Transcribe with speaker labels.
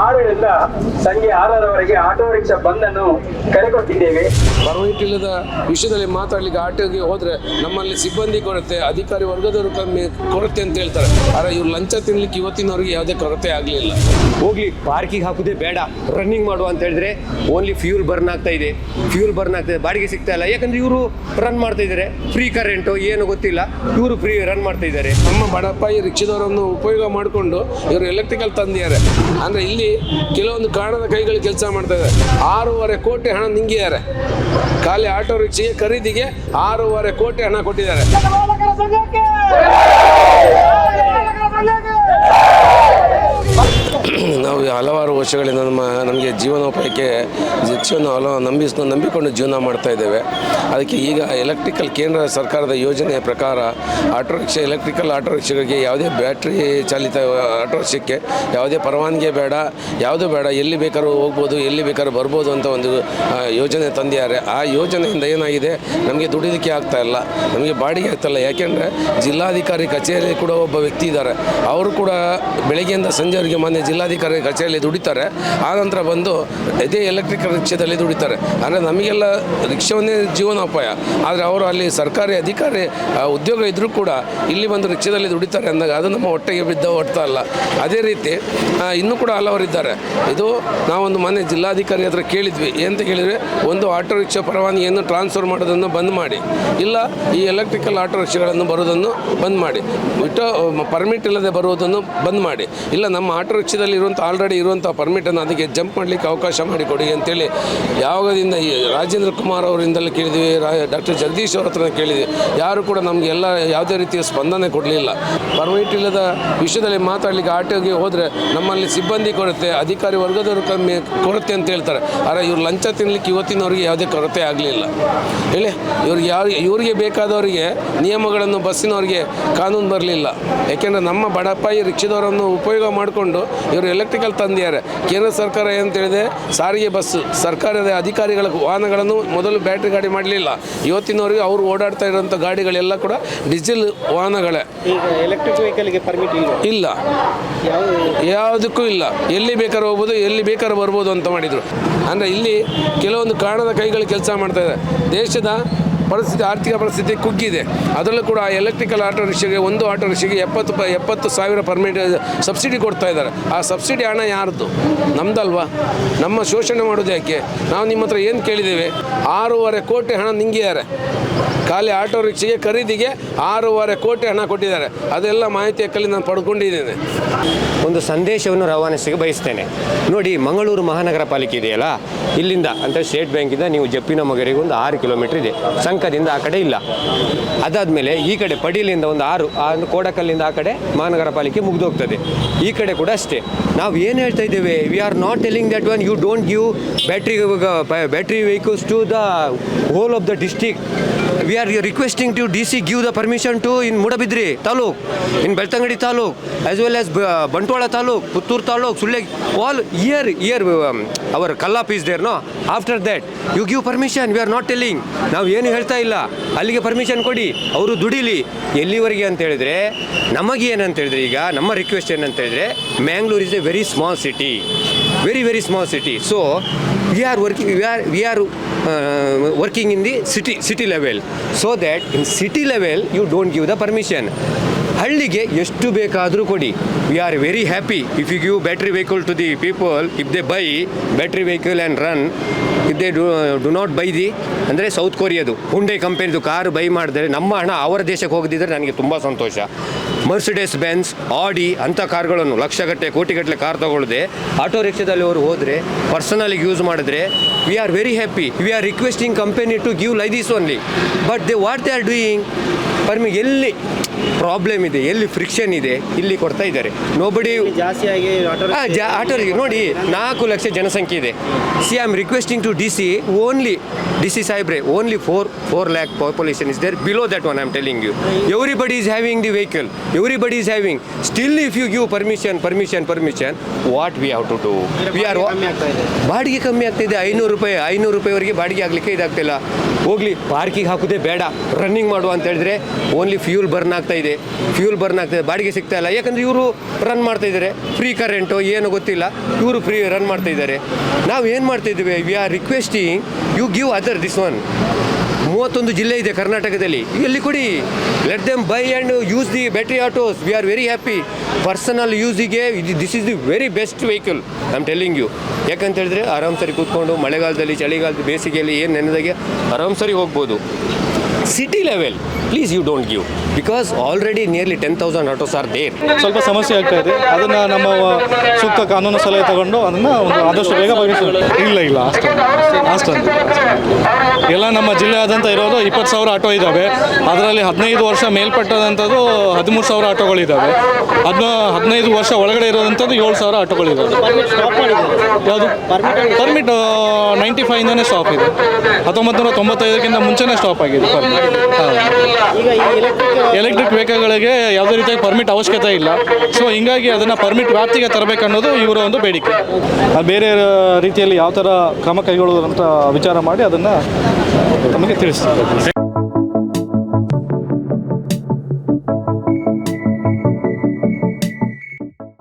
Speaker 1: ಆರರಿಂದ ಸಂಜೆ ಆರರವರೆಗೆ auto rickshaw ಬಂದ್ ಅನ್ನು ಕರೆಕೊಟ್ಟಿದ್ದೇವೆ
Speaker 2: ಪರವಾಗಿಲ್ಲದ ವಿಷಯದಲ್ಲಿ ಮಾತಾಡ್ಲಿಕ್ಕೆ ಆಟೋಗೆ ಹೋದ್ರೆ ನಮ್ಮಲ್ಲಿ ಸಿಬ್ಬಂದಿ ಕೊರತೆ ಅಧಿಕಾರಿ ವರ್ಗದವರು ಕಮ್ಮಿ ಕೊರತೆ ಅಂತ ಹೇಳ್ತಾರೆ. ಆದ್ರೆ ಇವ್ರು ಲಂಚ ತಿನ್ಲಿಕ್ಕೆ ಇವತ್ತಿನವರಿಗೆ ಯಾವುದೇ ಕೊರತೆ ಆಗಲಿಲ್ಲ.
Speaker 3: ಹೋಗ್ಲಿ ಪಾರ್ಕಿಗೆ ಹಾಕುದೇ ಬೇಡ. ರನ್ನಿಂಗ್ ಮಾಡುವ ಅಂತ ಹೇಳಿದ್ರೆ ಓನ್ಲಿ ಫ್ಯೂಲ್ ಬರ್ನ್ ಆಗ್ತಾ ಇದೆ. ಫ್ಯೂಲ್ ಬರ್ನ್ ಆಗ್ತಾ ಇದೆ. ಬಾಡಿಗೆ ಸಿಗ್ತಾ ಇಲ್ಲ. ಯಾಕಂದ್ರೆ ಇವರು ರನ್ ಮಾಡ್ತಾ ಇದ್ದಾರೆ. ಫ್ರೀ ಕರೆಂಟು ಏನು ಗೊತ್ತಿಲ್ಲ. ಇವರು ಫ್ರೀ ರನ್ ಮಾಡ್ತಾ ಇದ್ದಾರೆ.
Speaker 2: ನಮ್ಮ ಬಡಪಾಯಿ ರಿಕ್ಷಾದವರನ್ನು ಉಪಯೋಗ ಮಾಡಿಕೊಂಡು ಇವರು ಎಲೆಕ್ಟ್ರಿಕಲ್ ತಂದಿದ್ದಾರೆ. ಅಂದ್ರೆ ಇಲ್ಲಿ ಕೆಲವೊಂದು ಕಾರಣದ ಕೈಗಳು ಕೆಲಸ ಮಾಡ್ತಾ ಇದ್ದಾರೆ ಆರೂವರೆ ಕೋಟಿ ಹಣ ನಿಂಗಿದ್ದಾರೆ. ಖಾಲಿ ಆಟೋ ರಿಕ್ಷೆಗೆ, ಖರೀದಿಗೆ ಆರೂವರೆ ಕೋಟಿ ಹಣ ಕೊಟ್ಟಿದ್ದಾರೆ. ನಾವು ಹಲವಾರು ವರ್ಷಗಳಿಂದ ನಮ್ಮ ನಮಗೆ ಜೀವನೋಪಾಯಕ್ಕೆ ಹೆಚ್ಚನ್ನು ಹಲವು ನಂಬಿಸ್ ನಂಬಿಕೊಂಡು ಜೀವನ ಮಾಡ್ತಾ ಇದ್ದೇವೆ. ಅದಕ್ಕೆ ಈಗ ಎಲೆಕ್ಟ್ರಿಕಲ್ ಕೇಂದ್ರ ಸರ್ಕಾರದ ಯೋಜನೆಯ ಪ್ರಕಾರ ಆಟೋ ರಿಕ್ಷಾ ಎಲೆಕ್ಟ್ರಿಕಲ್ ಆಟೋ ರಿಕ್ಷಾಗಳಿಗೆ ಯಾವುದೇ ಬ್ಯಾಟ್ರಿ ಚಾಲಿತ ಆಟೋ ರಿಕ್ಷಕ್ಕೆ ಯಾವುದೇ ಪರವಾನಗಿ ಬೇಡ, ಯಾವುದು ಬೇಡ, ಎಲ್ಲಿ ಬೇಕಾದ್ರೂ ಹೋಗ್ಬೋದು, ಎಲ್ಲಿ ಬೇಕಾದ್ರೂ ಬರ್ಬೋದು ಅಂತ ಒಂದು ಯೋಜನೆ ತಂದಿದ್ದಾರೆ. ಆ ಯೋಜನೆಯಿಂದ ಏನಾಗಿದೆ? ನಮಗೆ ದುಡಿಲಿಕ್ಕೆ ಆಗ್ತಾ ಇಲ್ಲ. ನಮಗೆ ಬಾಡಿಗೆ ಆಗ್ತಾ ಇಲ್ಲ. ಯಾಕೆಂದರೆ ಜಿಲ್ಲಾಧಿಕಾರಿ ಕಚೇರಿಯಲ್ಲಿ ಕೂಡ ಒಬ್ಬ ವ್ಯಕ್ತಿ ಇದ್ದಾರೆ. ಅವರು ಕೂಡ ಬೆಳಗ್ಗೆಯಿಂದ ಸಂಜೆವರೆಗೆ ಮೊನ್ನೆ ಜಿಲ್ಲಾಧಿಕಾರಿ ಕಚೇರಿಯಲ್ಲಿ ದುಡಿತಾರೆ. ಆ ನಂತರ ಬಂದು ಇದೇ ಎಲೆಕ್ಟ್ರಿಕಲ್ ರಿಕ್ಷಾದಲ್ಲಿ ದುಡಿತಾರೆ. ಅಂದರೆ ನಮಗೆಲ್ಲ ರಿಕ್ಷಾವನ್ನೇ ಜೀವನೋಪಾಯ. ಆದರೆ ಅವರು ಅಲ್ಲಿ ಸರ್ಕಾರಿ ಅಧಿಕಾರಿ ಉದ್ಯೋಗ ಇದ್ದರೂ ಕೂಡ ಇಲ್ಲಿ ಬಂದು ರಿಕ್ಷಾದಲ್ಲಿ ದುಡಿತಾರೆ ಅಂದಾಗ ಅದು ನಮ್ಮ ಹೊಟ್ಟೆಗೆ ಬಿದ್ದ ಹೊಡ್ತಾ ಅಲ್ಲ. ಅದೇ ರೀತಿ ಇನ್ನೂ ಕೂಡ ಹಲವರಿದ್ದಾರೆ ಇದು ನಾವೊಂದು ಮನೆ ಜಿಲ್ಲಾಧಿಕಾರಿ ಹತ್ರ ಕೇಳಿದ್ವಿ. ಏನಂತ ಕೇಳಿದರೆ ಒಂದು ಆಟೋ ರಿಕ್ಷಾ ಪರವಾನಗಿಯನ್ನು ಟ್ರಾನ್ಸ್ಫರ್ ಮಾಡೋದನ್ನು ಬಂದ್ ಮಾಡಿ. ಇಲ್ಲ, ಈ ಎಲೆಕ್ಟ್ರಿಕಲ್ ಆಟೋ ರಿಕ್ಷಾಗಳನ್ನು ಬರೋದನ್ನು ಬಂದ್ ಮಾಡಿ. ಬಿಟ್ಟು ಪರ್ಮಿಟ್ ಇಲ್ಲದೆ ಬರುವುದನ್ನು ಬಂದ್ ಮಾಡಿ. ಇಲ್ಲ, ನಮ್ಮ ಆಟೋ ರಿಕ್ಷಾದಲ್ಲಿ ಇರುವಂಥ ಆಲ್ರೆಡಿ ಇರುವಂಥ ಪರ್ಮಿಟನ್ನು ಅದಕ್ಕೆ ಜಂಪ್ ಮಾಡಲಿಕ್ಕೆ ಅವಕಾಶ ಮಾಡಿಕೊಡಿ ಅಂತೇಳಿ ಯಾವಾಗದಿಂದ ಈ ರಾಜೇಂದ್ರ ಕುಮಾರ್ ಅವರಿಂದಲೇ ಕೇಳಿದ್ವಿ ಡಾಕ್ಟರ್ ಜಗದೀಶ್ ಅವ್ರ ಹತ್ರ ಕೇಳಿದ್ವಿ. ಯಾರು ಕೂಡ ನಮಗೆ ಎಲ್ಲ ಯಾವುದೇ ರೀತಿಯ ಸ್ಪಂದನೆ ಕೊಡಲಿಲ್ಲ. ಪರ್ಮಿಟ್ ಇಲ್ಲದ ವಿಷಯದಲ್ಲಿ ಮಾತಾಡಲಿಕ್ಕೆ ಆಟೋಗೆ ಹೋದರೆ ನಮ್ಮಲ್ಲಿ ಸಿಬ್ಬಂದಿ ಕೊರತೆ, ಅಧಿಕಾರಿ ವರ್ಗದವರು ಕಮ್ಮಿ ಕೊರತೆ ಅಂತ ಹೇಳ್ತಾರೆ. ಆದರೆ ಇವರು ಲಂಚ ತಿನ್ನಲಿಕ್ಕೆ ಇವತ್ತಿನವ್ರಿಗೆ ಯಾವುದೇ ಕೊರತೆ ಆಗಲಿಲ್ಲ. ಹೇಳಿ, ಇವ್ರಿಗೆ ಯಾವ, ಇವರಿಗೆ ಬೇಕಾದವರಿಗೆ ನಿಯಮಗಳನ್ನು ಬಸ್ಸಿನವರಿಗೆ ಕಾನೂನು ಬರಲಿಲ್ಲ. ಯಾಕೆಂದರೆ ನಮ್ಮ ಬಡಪಾಯಿ ರಿಕ್ಷಾದವರನ್ನು ಉಪಯೋಗ ಮಾಡಿಕೊಂಡು ಇವರು ಎಲೆಕ್ಟ್ರಿಕಲ್ ತಂದಿದ್ದಾರೆ. ಕೇಂದ್ರ ಸರ್ಕಾರ ಏನಂತೇಳಿದೆ ಸಾರಿಗೆ ಬಸ್ ಸರ್ಕಾರದ ಅಧಿಕಾರಿಗಳ ವಾಹನಗಳನ್ನು ಮೊದಲು ಬ್ಯಾಟ್ರಿ ಗಾಡಿ ಮಾಡಲಿಲ್ಲ. ಇವತ್ತಿನವರೆಗೆ ಅವರು ಓಡಾಡ್ತಾ ಇರುವಂಥ ಗಾಡಿಗಳೆಲ್ಲ ಕೂಡ ಡೀಸೆಲ್ ವಾಹನಗಳೇ.
Speaker 4: ಈಗ ಎಲೆಕ್ಟ್ರಿಕ್ ವೆಹಿಕಲ್ಗೆ ಪರ್ಮಿಟ್ ಇಲ್ಲ
Speaker 2: ಇಲ್ಲ.
Speaker 4: ಯಾವ
Speaker 2: ಯಾವುದಕ್ಕೂ ಇಲ್ಲ. ಎಲ್ಲಿ ಬೇಕಾದ್ರೂ ಹೋಗ್ಬೋದು ಎಲ್ಲಿ ಬೇಕಾದ್ರೂ ಬರ್ಬೋದು ಅಂತ ಮಾಡಿದರು. ಅಂದರೆ ಇಲ್ಲಿ ಕೆಲವೊಂದು ಕಾರಣದ ಕೈಗಳು ಕೆಲಸ ಮಾಡ್ತಾ ಇದೆ. ದೇಶದ ಪರಿಸ್ಥಿತಿ, ಆರ್ಥಿಕ ಪರಿಸ್ಥಿತಿ ಕುಗ್ಗಿದೆ. ಅದರಲ್ಲೂ ಕೂಡ ಎಲೆಕ್ಟ್ರಿಕಲ್ ಆಟೋ ರಿಕ್ಷೆಗೆ ಒಂದು ಆಟೋ ರಿಕ್ಷೆಗೆ ಎಪ್ಪತ್ತು ಎಪ್ಪತ್ತು ಸಾವಿರ ಪರ್ಮಿಟ್ ಸಬ್ಸಿಡಿ ಕೊಡ್ತಾ ಇದ್ದಾರೆ. ಆ ಸಬ್ಸಿಡಿ ಹಣ ಯಾರ್ದು ನಮ್ದಲ್ವಾ? ನಮ್ಮ ಶೋಷಣೆ ಮಾಡೋದು ಯಾಕೆ? ನಾವು ನಿಮ್ಮ ಹತ್ರ ಏನು ಕೇಳಿದ್ದೇವೆ? ಆರೂವರೆ ಕೋಟಿ ಹಣ ನಿಂಗಿದ್ದಾರೆ ಖಾಲಿ ಆಟೋ ರಿಕ್ಷೆಗೆ ಖರೀದಿಗೆ ಆರೂವರೆ ಕೋಟಿ ಹಣ ಕೊಟ್ಟಿದ್ದಾರೆ. ಅದೆಲ್ಲ ಮಾಹಿತಿ ಕಲ್ಲಿ ನಾನು ಪಡ್ಕೊಂಡಿದ್ದೇನೆ.
Speaker 3: ಒಂದು ಸಂದೇಶವನ್ನು ರವಾನಿಸಿಗೆ ಬಯಸ್ತೇನೆ. ನೋಡಿ, ಮಂಗಳೂರು ಮಹಾನಗರ ಪಾಲಿಕೆ ಇದೆಯಲ್ಲ? ಇಲ್ಲಿಂದ, ಅಂತ ಸ್ಟೇಟ್ ಬ್ಯಾಂಕಿಂದ ನೀವು ಜಪ್ಪಿನ ಮಗರಿಗೆ ಒಂದು ಆರು ಕಿಲೋಮೀಟರ್ ಇದೆ. ಸಂಕದಿಂದ ಆ ಕಡೆ ಇಲ್ಲ. ಅದಾದಮೇಲೆ ಈ ಕಡೆ ಪಡೀಲಿಂದ ಒಂದು ಆರು, ಆ ಕೋಡಕಲ್ಲಿಂದ ಆ ಕಡೆ ಮಹಾನಗರ ಪಾಲಿಕೆ ಮುಗಿದೋಗ್ತದೆ. ಈ ಕಡೆ ಕೂಡ ಅಷ್ಟೇ. ನಾವು ಏನು ಹೇಳ್ತಾ ಇದ್ದೇವೆ? We are not telling that one you don't give battery battery vehicles to the whole of the district we are requesting to D C give the permission to in Moodbidri taluk in Belthangady taluk as well as Bantwal taluk Puttur taluk Sullia all year year our ಕಲ್ಲಾಪ್ is there no after that you give permission we are not telling ನಾವು ಏನು ಹೇಳ್ತಾ ಇಲ್ಲ? ಅಲ್ಲಿಗೆ permission ಕೊಡಿ. ಅವರು ದುಡಿಲಿ. ಎಲ್ಲಿವರೆಗೆ ಅಂತ ಹೇಳಿದ್ರೆ, ನಮಗೆ ಏನಂತ ಹೇಳಿದ್ರೆ ಈಗ, ನಮ್ಮ ರಿಕ್ವೆಸ್ಟ್ ಏನಂತ ಹೇಳಿದ್ರೆ Mangalore is a very small city very very small city so we are working we are we are working in the city city level so that in city level you don't give the permission ಹಳ್ಳಿಗೆ ಎಷ್ಟು ಬೇಕಾದರೂ ಕೊಡಿ. We are very happy if you give battery vehicle to the people if they buy battery vehicle and run if they do do not buy the ಅಂದರೆ south ಕೊರಿಯಾದು Hyundai ಕಂಪನಿದು car by ಮಾಡಿದ್ರೆ ನಮ್ಮ ಹಣ ಅವರ ದೇಶಕ್ಕೆ ಹೋಗದಿದ್ದರೆ ನನಗೆ ತುಂಬ ಸಂತೋಷ. ಮರ್ಸಿಡೆಸ್ ಬೆನ್ಸ್ ಆಡಿ ಅಂಥ ಕಾರ್ಗಳನ್ನು ಲಕ್ಷಗಟ್ಟಲೆ, ಕೋಟಿಗಟ್ಟಲೆ ಕಾರ್ ತಗೊಳ್ಳದೆ ಆಟೋ ರಿಕ್ಷಾದಲ್ಲಿ ಅವರು ಹೋದರೆ ಪರ್ಸನಲಿಗೆ ಯೂಸ್ ಮಾಡಿದ್ರೆ we are very happy we are requesting company to give lie this only but they what they are doing ಪರ್ಮಿ ಎಲ್ಲಿ ಪ್ರಾಬ್ಲಮ್ ಇದೆ ಎಲ್ಲಿ ಫ್ರಿಕ್ಷನ್ ಇದೆ ಇಲ್ಲಿ ಕೊಡ್ತಾ ಇದ್ದಾರೆ. ನೋಬಡಿ ಆಟೋರಿಗೆ ನೋಡಿ ನಾಲ್ಕು ಲಕ್ಷ ಜನಸಂಖ್ಯೆ ಇದೆ. See I am requesting to D C only D C ಸಾಹೇಬ್ರೆ only four four lakh population is there below that one I am telling you everybody is having the vehicle everybody is having still if you give permission permission permission what we have to do we are ಬಾಡಿಗೆ ಕಮ್ಮಿ ಆಗ್ತಿದೆ ಐನೂರು ರೂಪಾಯಿ ಐನೂರು ರೂಪಾಯಿವರೆಗೆ ಬಾಡಿಗೆ ಆಗಲಿಕ್ಕೆ ಇದಾಗ್ತಿಲ್ಲ. ಹೋಗ್ಲಿ, ಪಾರ್ಕಿಗೆ ಹಾಕೋದೇ ಬೇಡ. ರನ್ನಿಂಗ್ ಮಾಡುವ ಅಂತ ಹೇಳಿದ್ರೆ ಓನ್ಲಿ ಫ್ಯೂಲ್ ಬರ್ನ್ ಆಗ್ತಾ ಇದೆ. ಫ್ಯೂಲ್ ಬರ್ನ್ ಆಗ್ತಾ ಇದೆ. ಬಾಡಿಗೆ ಸಿಗ್ತಾ ಇಲ್ಲ. ಯಾಕಂದರೆ ಇವರು ರನ್ ಮಾಡ್ತಾ ಇದ್ದಾರೆ. ಫ್ರೀ ಕರೆಂಟು ಏನು ಗೊತ್ತಿಲ್ಲ. ಇವರು ಫ್ರೀ ರನ್ ಮಾಡ್ತಾ ಇದ್ದಾರೆ. ನಾವು ಏನು ಮಾಡ್ತಾ ಇದ್ದೀವಿ? We are requesting you give other this one ಮೂವತ್ತೊಂದು ಜಿಲ್ಲೆ ಇದೆ ಕರ್ನಾಟಕದಲ್ಲಿ. ಇಲ್ಲಿ ಕೊಡಿ? Let them buy and use the battery autos we are very happy personal ಯೂಸಿಗೆ this is the very best vehicle I am telling you ಯಾಕಂತ ಹೇಳಿದ್ರೆ ಆರಾಮ್ ಸರಿ ಕೂತ್ಕೊಂಡು ಮಳೆಗಾಲದಲ್ಲಿ ಚಳಿಗಾಲದ ಬೇಸಿಗೆಯಲ್ಲಿ ಏನು ನೆನೆದಾಗೆ ಆರಾಮ್ ಸರಿ ಹೋಗ್ಬೋದು. City level please you don't give because already nearly ten thousand autos are there
Speaker 5: ಸ್ವಲ್ಪ ಸಮಸ್ಯೆ ಆಗ್ತಾ ಇದೆ. ಅದನ್ನು ನಮ್ಮ ಸೂಕ್ತ ಕಾನೂನು ಸಲಹೆ ತಗೊಂಡು ಅದನ್ನು ಒಂದು ಆದಷ್ಟು ಬೇಗ ಬಗೆಹರಿಸ ಇಲ್ಲ ಇಲ್ಲ ಅಷ್ಟೊಂದು ಅಷ್ಟೊಂದು. ಎಲ್ಲ ನಮ್ಮ ಜಿಲ್ಲೆಯಾದಂಥ ಇರೋದು ಇಪ್ಪತ್ತು ಸಾವಿರ ಆಟೋ ಇದ್ದಾವೆ ಅದರಲ್ಲಿ ಹದಿನೈದು ವರ್ಷ ಮೇಲ್ಪಟ್ಟದಂಥದ್ದು ಹದಿಮೂರು ಸಾವಿರ ಆಟೋಗಳಿದ್ದಾವೆ ಅದನ್ನ ಹದಿನೈದು ವರ್ಷ ಒಳಗಡೆ ಇರೋದಂಥದ್ದು ಏಳು ಸಾವಿರ ಆಟೋಗಳಿದ್ದಾವೆ ಯಾವುದು? ಪರ್ಮಿಟ್ ನೈಂಟಿ ಫೈವ್ನೇ ಸ್ಟಾಪ್ ಇದೆ. ಹತ್ತೊಂಬತ್ತು ನೂರ ತೊಂಬತ್ತೈದಕ್ಕಿಂತ ಮುಂಚೆನೇ ಸ್ಟಾಪ್ ಆಗಿದೆ. ಪರ್ಮಿಟ್
Speaker 4: ಎಲೆಕ್ಟ್ರಿಕ್
Speaker 5: ವೆಹಿಕಲ್ಗಳಿಗೆ ಯಾವುದೇ ರೀತಿಯಾಗಿ ಪರ್ಮಿಟ್ ಅವಶ್ಯಕತೆ ಇಲ್ಲ. ಸೊ ಹಿಂಗಾಗಿ ಅದನ್ನು ಪರ್ಮಿಟ್ ವ್ಯಾಪ್ತಿಗೆ ತರಬೇಕನ್ನೋದು ಇವರ ಒಂದು ಬೇಡಿಕೆ. ಬೇರೆ ರೀತಿಯಲ್ಲಿ ಯಾವ ಥರ ಕ್ರಮ ಕೈಗೊಳ್ಳೋದು ಅಂತ ವಿಚಾರ ಮಾಡಿ ಅದನ್ನು ತಮಗೆ ತಿಳಿಸ್ತಾರೆ.